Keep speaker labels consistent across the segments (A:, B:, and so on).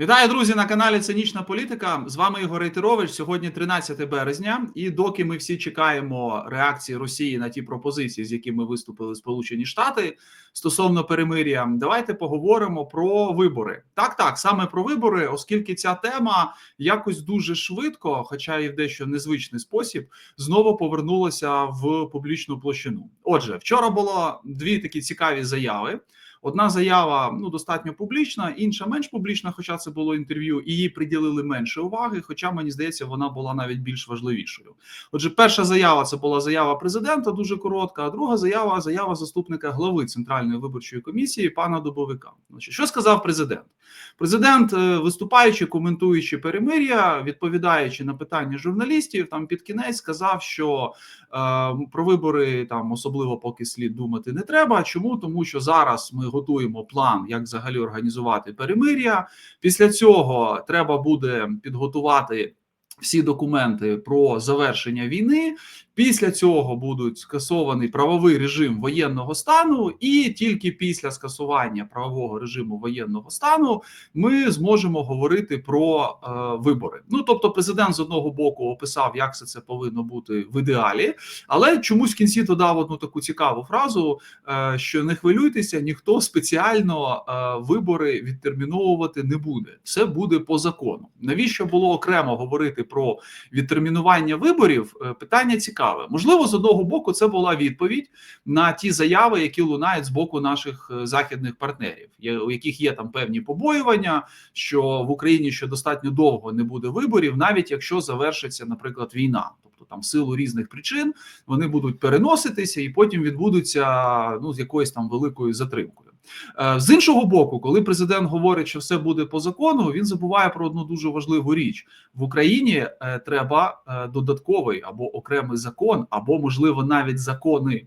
A: Вітаю, друзі, на каналі Цинічна Політика. З вами Ігор Рейтерович. Сьогодні 13 березня, і доки ми всі чекаємо реакції Росії на ті пропозиції, з якими виступили Сполучені Штати стосовно перемир'я, давайте поговоримо про вибори. Так, так, саме про вибори, оскільки ця тема якось дуже швидко, хоча і в дещо незвичний спосіб, знову повернулася в публічну площину. Отже, вчора було дві такі цікаві заяви. Одна заява ну достатньо публічна, інша менш публічна, хоча це було інтерв'ю, і їй приділили менше уваги. Хоча мені здається, вона була навіть більш важливішою. Отже, перша заява це була заява президента, дуже коротка. А друга заява заява заступника глави центральної виборчої комісії пана Дубовика. Значить, що сказав президент? Президент, е, виступаючи, коментуючи перемир'я, відповідаючи на питання журналістів, там під кінець сказав, що е, про вибори там особливо поки слід думати не треба. Чому тому, що зараз ми готуємо план, як взагалі організувати перемир'я. Після цього треба буде підготувати всі документи про завершення війни. Після цього будуть скасований правовий режим воєнного стану, і тільки після скасування правового режиму воєнного стану ми зможемо говорити про е, вибори. Ну тобто, президент з одного боку описав, як все це повинно бути в ідеалі, але чомусь в кінці додав одну таку цікаву фразу: е, що не хвилюйтеся, ніхто спеціально е, вибори відтерміновувати не буде. Все буде по закону. Навіщо було окремо говорити про відтермінування виборів? Е, питання цікаве цікаве. Можливо, з одного боку, це була відповідь на ті заяви, які лунають з боку наших е, західних партнерів, у яких є там певні побоювання, що в Україні ще достатньо довго не буде виборів, навіть якщо завершиться, наприклад, війна, тобто там силу різних причин вони будуть переноситися і потім відбудуться ну з якоюсь там великою затримкою. Е, з іншого боку, коли президент говорить, що все буде по закону, він забуває про одну дуже важливу річ в Україні. Е, треба е, додатковий або окремий закон, або можливо навіть закони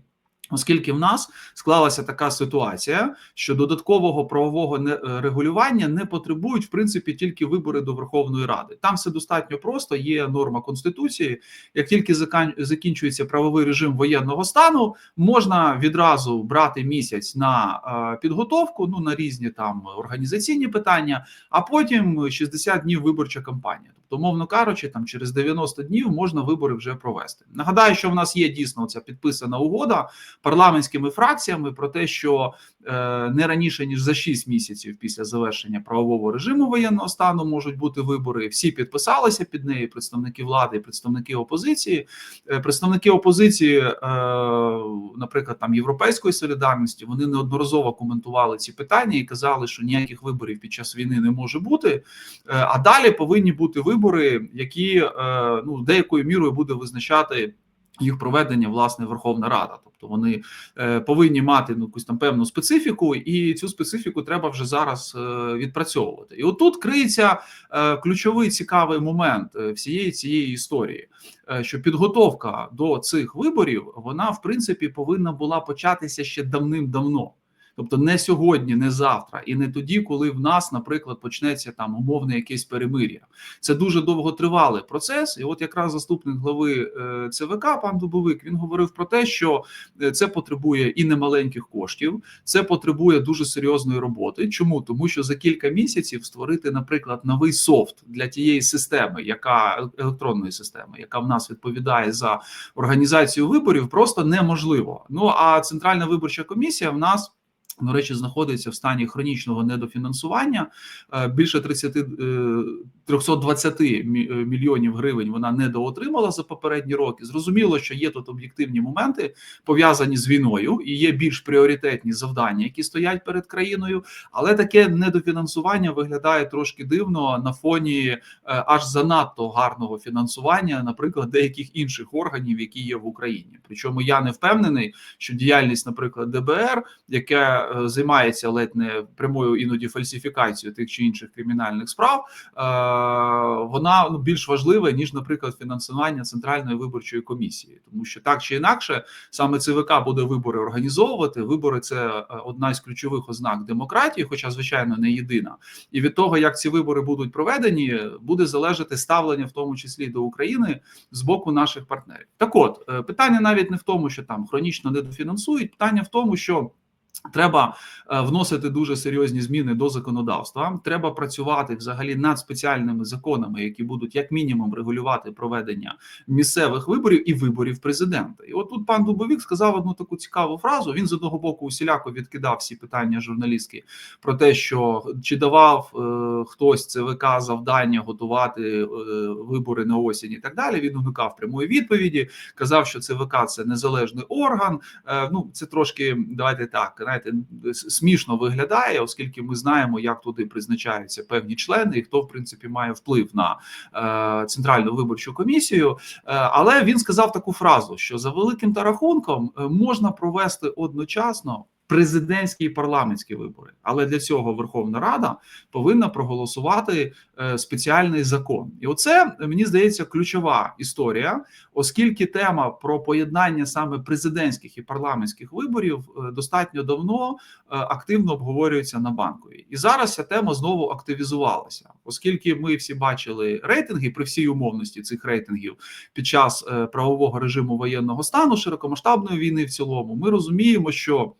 A: Оскільки в нас склалася така ситуація, що додаткового правового е, регулювання не потребують в принципі тільки вибори до Верховної Ради. Там все достатньо просто. Є норма конституції. Як тільки закінчується правовий режим воєнного стану, можна відразу брати місяць на е, підготовку, ну на різні там організаційні питання, а потім 60 днів виборча кампанія. Тобто, мовно кажучи, там через 90 днів можна вибори вже провести. Нагадаю, що в нас є дійсно ця підписана угода парламентськими фракціями про те, що не раніше ніж за 6 місяців після завершення правового режиму воєнного стану можуть бути вибори. Всі підписалися під неї представники влади, представники опозиції, е, представники опозиції, е, наприклад, там європейської солідарності, вони неодноразово коментували ці питання і казали, що ніяких виборів під час війни не може бути. Е, а далі повинні бути вибори, які е, ну деякою мірою буде визначати їх проведення власне Верховна Рада, тобто вони е, повинні мати ну, якусь там певну специфіку, і цю специфіку треба вже зараз е, відпрацьовувати. І отут криється е, ключовий цікавий момент всієї цієї історії, що підготовка до цих виборів вона в принципі повинна була початися ще давним-давно. Тобто не сьогодні, не завтра, і не тоді, коли в нас, наприклад, почнеться там умовне якесь перемир'я. Це дуже довготривалий процес. І от якраз заступник глави е, ЦВК, пан Дубовик, він говорив про те, що е, це потребує і немаленьких коштів, це потребує дуже серйозної роботи. Чому тому, що за кілька місяців створити, наприклад, новий софт для тієї системи, яка електронної системи, яка в нас відповідає за організацію виборів, просто неможливо. Ну а центральна виборча комісія в нас. До речі, знаходиться в стані хронічного недофінансування. Е, більше 30, 320 е, е, мільйонів гривень вона недоотримала за попередні роки. Зрозуміло, що є тут об'єктивні моменти пов'язані з війною, і є більш пріоритетні завдання, які стоять перед країною. Але таке недофінансування виглядає трошки дивно на фоні аж занадто гарного фінансування, наприклад, деяких інших органів, які є в Україні. Причому я не впевнений, що діяльність, наприклад, ДБР, яке Е, займається ледь не прямою іноді фальсифікацією тих чи інших кримінальних справ, е, вона ну більш важлива ніж, наприклад, фінансування центральної виборчої комісії, тому що так чи інакше саме ЦВК буде вибори організовувати. Вибори це е, одна з ключових ознак демократії, хоча звичайно не єдина. І від того, як ці вибори будуть проведені, буде залежати ставлення, в тому числі до України з боку наших партнерів. Так, от питання навіть не в тому, що там хронічно недофінансують, питання в тому, що Треба е, вносити дуже серйозні зміни до законодавства. Треба працювати взагалі над спеціальними законами, які будуть як мінімум регулювати проведення місцевих виборів і виборів президента. І от тут пан Дубовік сказав одну таку цікаву фразу. Він з одного боку усіляко відкидав всі питання журналістські про те, що чи давав е, хтось ЦВК завдання готувати е, вибори на осінь і так далі. Він уникав прямої відповіді, казав, що ЦВК це незалежний орган. Е, ну це трошки давайте так знаєте, смішно виглядає, оскільки ми знаємо, як туди призначаються певні члени, і хто в принципі має вплив на е, центральну виборчу комісію. Е, але він сказав таку фразу: що за великим та рахунком е, можна провести одночасно президентські і парламентські вибори. Але для цього Верховна Рада повинна проголосувати е, спеціальний закон, і оце мені здається ключова історія, оскільки тема про поєднання саме президентських і парламентських виборів е, достатньо давно е, активно обговорюється на банковій, і зараз ця тема знову активізувалася, оскільки ми всі бачили рейтинги при всій умовності цих рейтингів під час правового режиму воєнного стану широкомасштабної війни. В цілому ми розуміємо, що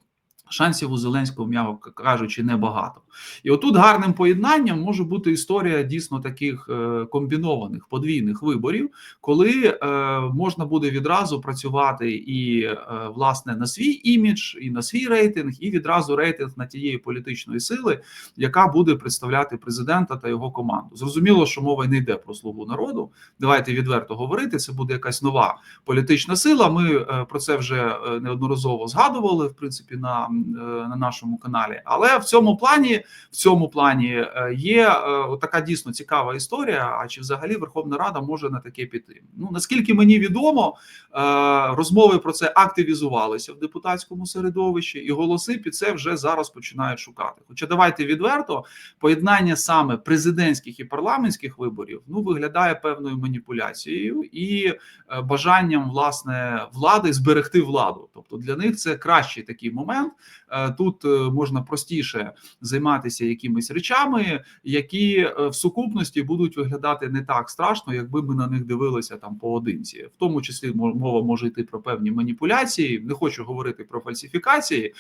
A: Шансів у Зеленського, м'яко кажучи, небагато. І отут гарним поєднанням може бути історія дійсно таких е, комбінованих подвійних виборів, коли е, можна буде відразу працювати і е, власне на свій імідж, і на свій рейтинг, і відразу рейтинг на тієї політичної сили, яка буде представляти президента та його команду. Зрозуміло, що мова не йде про слугу народу. Давайте відверто говорити. Це буде якась нова політична сила. Ми про це вже неодноразово згадували, в принципі, на. Е, на нашому каналі. Але в цьому плані в цьому плані е, є е, така дійсно цікава історія. А чи взагалі Верховна Рада може на таке піти? Ну наскільки мені відомо, розмови про це активізувалися в депутатському середовищі, і голоси під це вже зараз починають шукати. Хоча давайте відверто поєднання саме президентських і парламентських виборів ну виглядає певною маніпуляцією і бажанням власне влади зберегти владу. Тобто для них це кращий такий момент. Е, тут е, можна простіше займатися якимись речами, які е, в сукупності будуть виглядати не так страшно, якби ми на них дивилися там поодинці. В тому числі мова може йти про певні маніпуляції. Не хочу говорити про фальсифікації,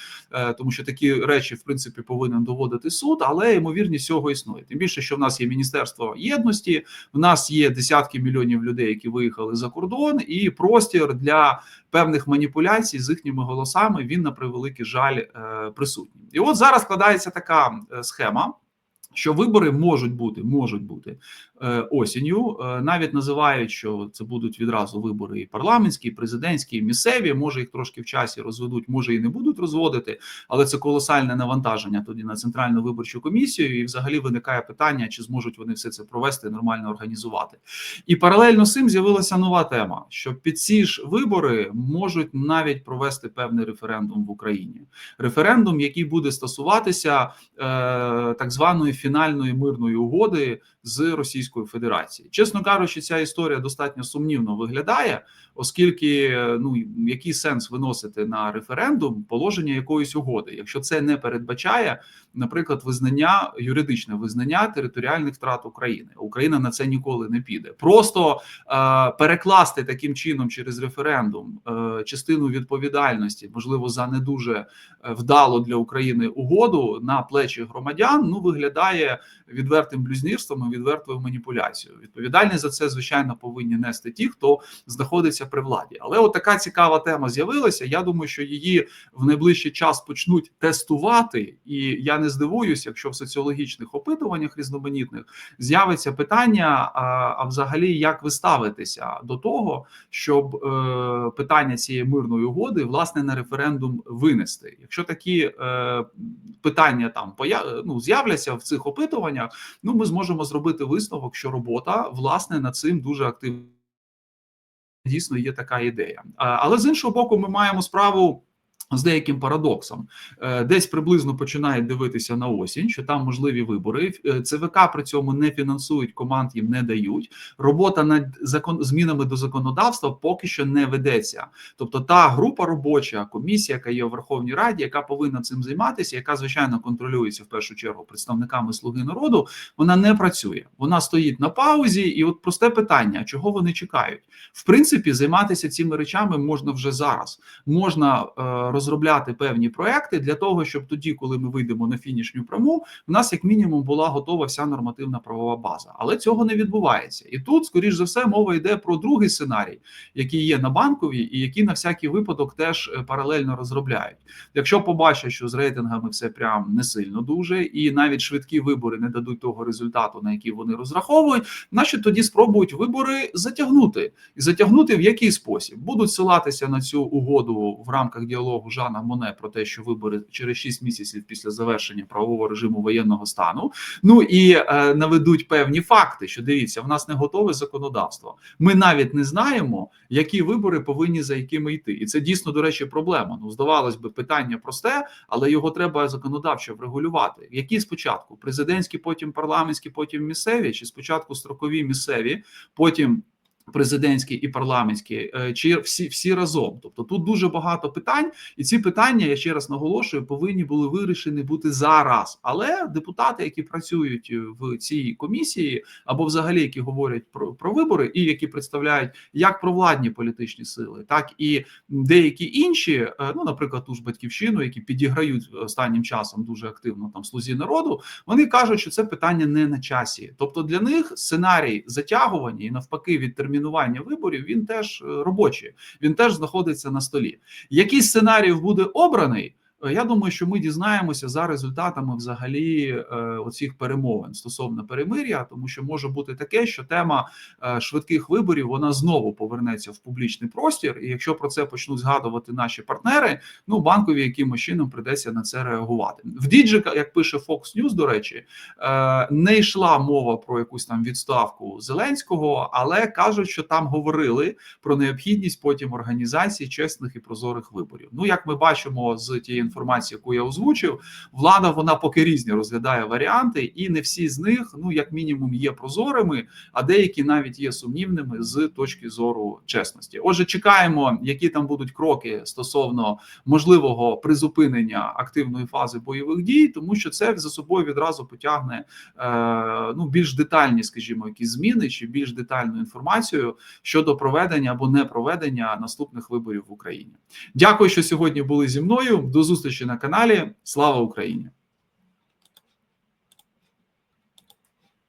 A: тому що такі речі в принципі повинен доводити суд, але ймовірність цього існує. Тим більше, що в нас є міністерство єдності, в нас є десятки мільйонів людей, які виїхали за кордон, і простір для певних маніпуляцій з їхніми голосами він на превеликий жаль е, присутні. І от зараз складається така е, схема що вибори можуть бути, можуть бути осінню, е, навіть називають, що це будуть відразу вибори і парламентські, і президентські, і місцеві. Може їх трошки в часі розведуть, може і не будуть розводити, але це колосальне навантаження тоді на центральну виборчу комісію. І взагалі виникає питання, чи зможуть вони все це провести нормально організувати. І паралельно з цим з'явилася нова тема: що під ці ж вибори можуть навіть провести певний референдум в Україні. Референдум, який буде стосуватися е, так званої фінальної мирної угоди з Російською Федерацією. Чесно кажучи, ця історія достатньо сумнівно виглядає, оскільки ну який сенс виносити на референдум положення якоїсь угоди, якщо це не передбачає, наприклад, визнання юридичне визнання територіальних втрат України. Україна на це ніколи не піде. Просто е, перекласти таким чином через референдум е, частину відповідальності, можливо, за не дуже е, вдало для України угоду на плечі громадян. Ну виглядає відвертим блюзнірством відвертою маніпуляцією. Відповідальність за це звичайно повинні нести ті, хто знаходиться при владі. Але от така цікава тема з'явилася. Я думаю, що її в найближчий час почнуть тестувати, і я не здивуюся, якщо в соціологічних опитуваннях різноманітних з'явиться питання: а, а взагалі, як ви ставитеся до того, щоб е, питання цієї мирної угоди власне на референдум винести? Якщо такі е, питання там ну, з'являться в цих опитуваннях, ну ми зможемо зробити висновок, що робота власне над цим дуже активно дійсно є така ідея. Але з іншого боку, ми маємо справу. З деяким парадоксом е, десь приблизно починають дивитися на осінь, що там можливі вибори. Е, ЦВК при цьому не фінансують, команд їм не дають. Робота над закон змінами до законодавства поки що не ведеться. Тобто, та група робоча комісія, яка є в Верховній Раді, яка повинна цим займатися, яка звичайно контролюється в першу чергу представниками Слуги народу, вона не працює. Вона стоїть на паузі, і от просте питання: чого вони чекають? В принципі, займатися цими речами можна вже зараз. Можна е, розробляти певні проекти для того, щоб тоді, коли ми вийдемо на фінішню пряму, в нас як мінімум була готова вся нормативна правова база. Але цього не відбувається. І тут, скоріш за все, мова йде про другий сценарій, який є на банковій, і який на всякий випадок теж е, паралельно розробляють. Якщо побачать, що з рейтингами все прям не сильно дуже, і навіть швидкі вибори не дадуть того результату, на який вони розраховують, значить тоді спробують вибори затягнути і затягнути в який спосіб будуть силатися на цю угоду в рамках діалогу Жана Моне про те, що вибори через 6 місяців після завершення правового режиму воєнного стану. Ну і е, наведуть певні факти, що дивіться, в нас не готове законодавство. Ми навіть не знаємо, які вибори повинні за якими йти, і це дійсно до речі проблема. Ну здавалось би, питання просте, але його треба законодавчо врегулювати. Які спочатку президентські, потім парламентські, потім місцеві, чи спочатку строкові місцеві, потім президентські і парламентські, е, чи всі всі разом. Тобто тут дуже багато питань, і ці питання я ще раз наголошую, повинні були вирішені бути зараз. Але депутати, які працюють в цій комісії, або взагалі які говорять про, про вибори, і які представляють як провладні політичні сили, так і деякі інші, е, ну наприклад, ту ж батьківщину, які підіграють останнім часом дуже активно там слузі народу, вони кажуть, що це питання не на часі. Тобто для них сценарій затягування і навпаки від термінування виборів він теж е, робочий, він теж знаходиться на столі. Який сценарій буде обраний? Е, Я думаю, що ми дізнаємося за результатами взагалі е, оцих перемовин стосовно перемир'я, тому що може бути таке, що тема е, швидких виборів вона знову повернеться в публічний простір. І якщо про це почнуть згадувати наші партнери, ну банкові якимось чином придеться на це реагувати. В Діджі, як пише Fox News, до речі, не йшла мова про якусь там відставку Зеленського, але кажуть, що там говорили про необхідність потім організації чесних і прозорих виборів. Ну як ми бачимо з тієї інформації, яку я озвучив, влада вона поки різні розглядає варіанти, і не всі з них, ну як мінімум, є прозорими, а деякі навіть є сумнівними з точки зору чесності. Отже, чекаємо, які там будуть кроки стосовно можливого призупинення активної фази бойових дій, тому що це за собою відразу потягне е, ну більш детальні, скажімо, якісь зміни чи більш детальну інформацію щодо проведення або не проведення наступних виборів в Україні. Дякую, що сьогодні були зі мною. До зустрічі на каналі. Слава Україні!